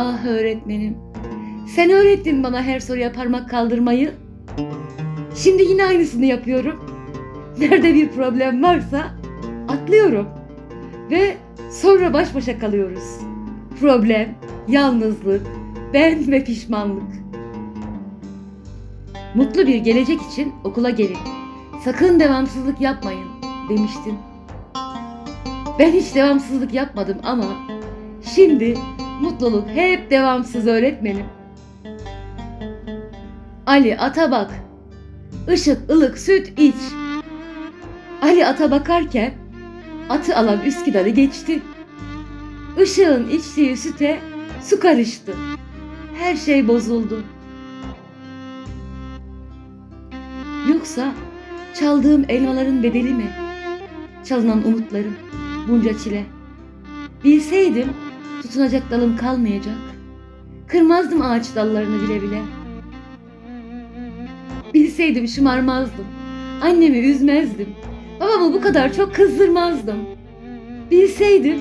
Ah öğretmenim. Sen öğrettin bana her soruya parmak kaldırmayı. Şimdi yine aynısını yapıyorum. Nerede bir problem varsa atlıyorum. Ve sonra baş başa kalıyoruz. Problem, yalnızlık, ben ve pişmanlık. Mutlu bir gelecek için okula gelin. Sakın devamsızlık yapmayın demiştin. Ben hiç devamsızlık yapmadım ama şimdi mutluluk hep devamsız öğretmenim. Ali ata bak. Işık, ılık, süt iç. Ali ata bakarken atı alan Üsküdar'ı geçti. Işığın içtiği süte su karıştı. Her şey bozuldu. Yoksa çaldığım elmaların bedeli mi? Çalınan umutlarım, bunca çile. Bilseydim tutunacak dalım kalmayacak. Kırmazdım ağaç dallarını bile bile. Bilseydim şımarmazdım. Annemi üzmezdim. Babamı bu kadar çok kızdırmazdım. Bilseydim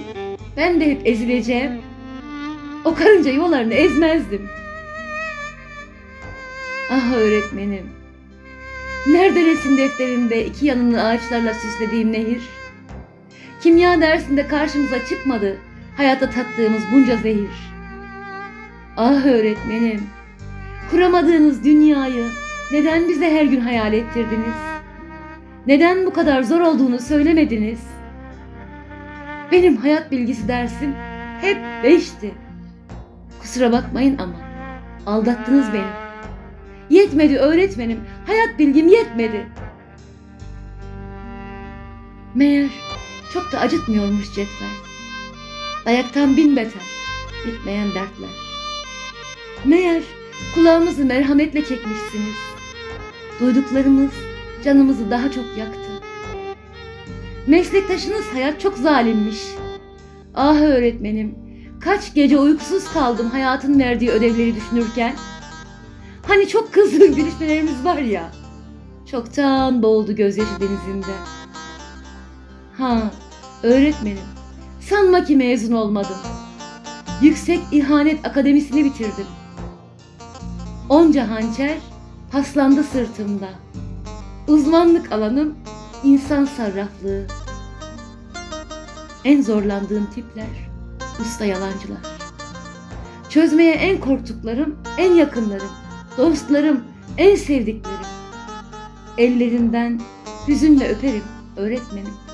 ben de hep ezileceğim. O karınca yuvalarını ezmezdim. Ah öğretmenim. Nerede resim defterinde iki yanını ağaçlarla süslediğim nehir? Kimya dersinde karşımıza çıkmadı hayatta tattığımız bunca zehir. Ah öğretmenim, kuramadığınız dünyayı neden bize her gün hayal ettirdiniz? Neden bu kadar zor olduğunu söylemediniz? Benim hayat bilgisi dersim hep beşti. Kusura bakmayın ama aldattınız beni. Yetmedi öğretmenim, hayat bilgim yetmedi. Meğer çok da acıtmıyormuş cetvel. Dayaktan bin beter, bitmeyen dertler. Meğer kulağımızı merhametle çekmişsiniz. Duyduklarımız canımızı daha çok yaktı. Meslektaşınız hayat çok zalimmiş. Ah öğretmenim, kaç gece uykusuz kaldım hayatın verdiği ödevleri düşünürken. Hani çok kızgın gülüşmelerimiz var ya. Çoktan boğuldu gözyaşı denizinde. Ha, öğretmenim. Sanma ki mezun olmadım. Yüksek İhanet Akademisi'ni bitirdim. Onca hançer paslandı sırtımda. Uzmanlık alanım insan sarraflığı. En zorlandığım tipler usta yalancılar. Çözmeye en korktuklarım en yakınlarım, dostlarım, en sevdiklerim. Ellerinden hüzünle öperim öğretmenim.